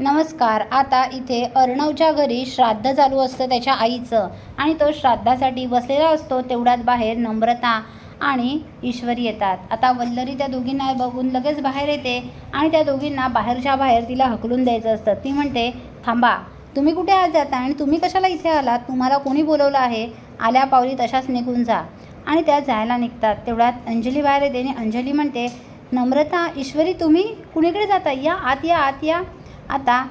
नमस्कार आता इथे अर्णवच्या घरी श्राद्ध चालू असतं त्याच्या आईचं. आणि तो श्राद्धासाठी बसलेला असतो तेवढ्यात बाहेर नम्रता आणि ईश्वरी येतात. आता वल्लरी त्या दोघींना बघून लगेच बाहेर येते आणि त्या दोघींना बाहेरच्या बाहेर तिला हकलून द्यायचं असतं. ती म्हणते थांबा तुम्ही कुठे आज जाता आणि तुम्ही कशाला इथे आलात? तुम्हाला कोणी बोलवलं आहे? आल्या पावली तशाच निघून जा. आणि त्या जायला निघतात. तेवढ्यात अंजली बाहेर येते आणि अंजली म्हणते नम्रता ईश्वरी तुम्ही कुणीकडे जाता या आत या आत या. आता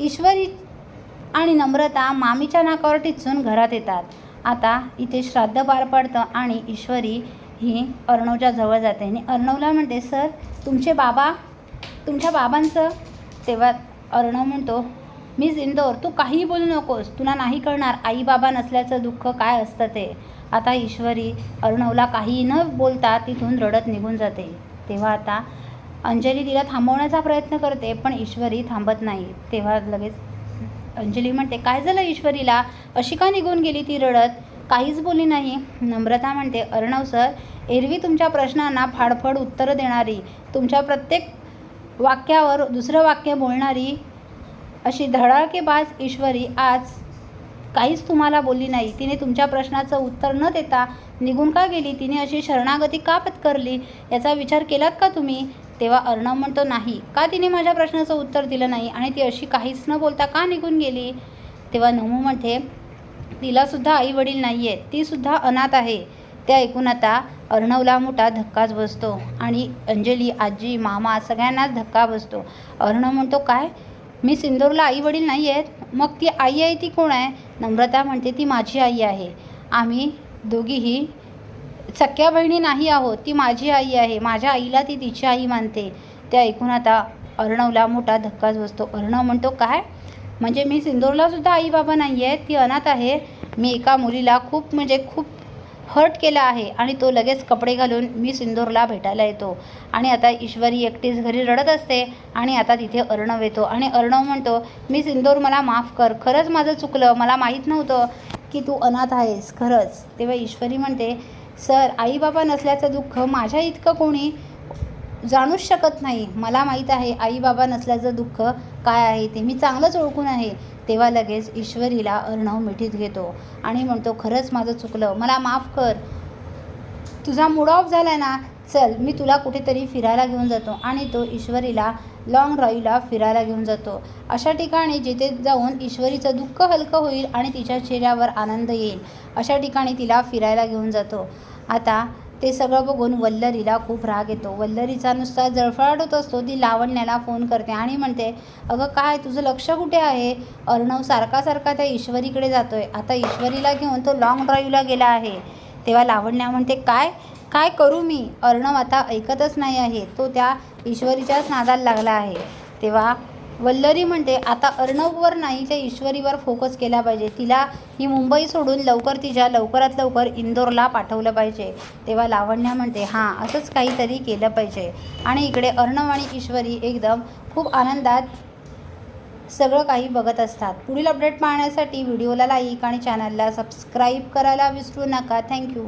ईश्वरी आणि नम्रता मामीच्या नाकावर टिचून घरात येतात. आता इथे श्राद्ध पार पडतं आणि ईश्वरी ही अर्णवच्या जवळ जाते. आणि अर्णवला म्हणते सर तुमचे बाबा तुमच्या बाबांचं तेव्हा अर्णव म्हणतो मी इंदोर तू काही बोलू नकोस तुला नाही कळणार आई बाबा नसल्याचं दुःख काय असतं ते. आता ईश्वरी अर्णवला काही न बोलता तिथून रडत निघून जाते. तेव्हा आता अंजली तिला थांबवण्याचा प्रयत्न करते पण ईश्वरी थांबत नाही. तेव्हा लगेच अंजली म्हणते काय झालं ईश्वरीला? अशी का निघून गेली ती रडत? काहीच बोलली नाही. नम्रता म्हणते अर्णव सर एरवी तुमच्या प्रश्नांना फाडफड उत्तरं देणारी तुमच्या प्रत्येक वाक्यावर दुसरं वाक्य बोलणारी अशी धडाकेबाज ईश्वरी आज काहीच तुम्हाला बोलली नाही. तिने तुमच्या प्रश्नाचं उत्तर न देता निघून का गेली? तिने अशी शरणागती का पत्करली? याचा विचार केलात का तुम्ही? तेव्हा अर्णव म्हणतो नाही का तिने माझ्या प्रश्नाचं उत्तर दिलं नाही आणि ती अशी काहीच न बोलता का निघून गेली? तेव्हा नमू म्हणते तिलासुद्धा आई वडील नाही आहेत तीसुद्धा अनाथ आहे. ते ऐकून आता अर्णवला मोठा धक्काच बसतो आणि अंजली आजी मामा सगळ्यांनाच धक्का बसतो. अर्णव म्हणतो काय? मी सिंदूरला आई वडील नाही आहेत मग ती आई आहे ती कोण आहे? नम्रता म्हणते ती माझी आई आहे. आम्ही दोघीही सख्या बहिणी नाही आहोत ती माझी आई आहे. माझ्या आईला ती तिची आई मानते. ते ऐकून आता अर्णवला मोठा धक्काच बसतो. अर्णव म्हणतो काय? म्हणजे मी सिंदूरला सुद्धा आई बाबा नाही आहे ती अनाथ आहे. मी एका मुलीला खूप म्हणजे खूप हर्ट केला आहे आणि तो लगेच कपडे घालून मी सिंदूरला भेटायला येतो. आणि आता ईश्वरी एकटीच घरी रडत असते आणि आता तिथे अर्णव येतो. आणि अर्णव म्हणतो मी सिंदूर मला माफ कर. खरंच माझं चुकलं. मला माहीत नव्हतं की तू अनाथ आहेस. खरंच. तेव्हा ईश्वरी म्हणते सर आईबाबा नसल्याचं दुःख माझ्या इतकं कोणी जाणूच शकत नाही. मला माहीत आहे आईबाबा नसल्याचं दुःख काय आहे ते मी चांगलंच ओळखून आहे. तेव्हा लगेच ईश्वरीला अर्णव मिठीत घेतो आणि म्हणतो खरंच माझं चुकलं. मला माफ कर. तुझा मूड ऑफ झाला ना? चल मी तुला कुठेतरी फिरायला घेऊन जातो. आणि तो ईश्वरीला लॉंग ड्राईव्हला फिरायला घेऊन जातो. अशा ठिकाणी जिथे जाऊन ईश्वरीचं दुःख हलकं होईल आणि तिच्या चेहऱ्यावर आनंद येईल अशा ठिकाणी तिला फिरायला घेऊन जातो. आता ते सगळं बघून वल्लरीला खूप राग येतो. वल्लरीचा नुसता जळफळाट होत असतो ती लावण्याला फोन करते आणि म्हणते अगं काय तुझं लक्ष कुठे आहे? अर्णव सारखा सारखा त्या ईश्वरीकडे जातोय. आता ईश्वरीला घेऊन तो लॉंग ड्राईव्हला गेला आहे. तेव्हा लावण्या म्हणते काय? काय करू मी? अर्णव आता ऐकतच नाही आहे. तो त्या ईश्वरीच्याच नादाला लागला आहे. तेव्हा वल्लरी म्हणते आता अर्णववर नाही त्या ईश्वरीवर फोकस केला पाहिजे. तिला ही मुंबई सोडून लवकर तिच्या लवकरात लवकर इंदोरला पाठवलं पाहिजे. तेव्हा लावण्या म्हणते हां असंच काहीतरी केलं पाहिजे. आणि इकडे अर्णव आणि ईश्वरी एकदम खूप आनंदात सगळं काही बघत असतात. पुढील अपडेट पाहण्यासाठी व्हिडिओला लाईक आणि चॅनलला सबस्क्राईब करायला विसरू नका. थँक्यू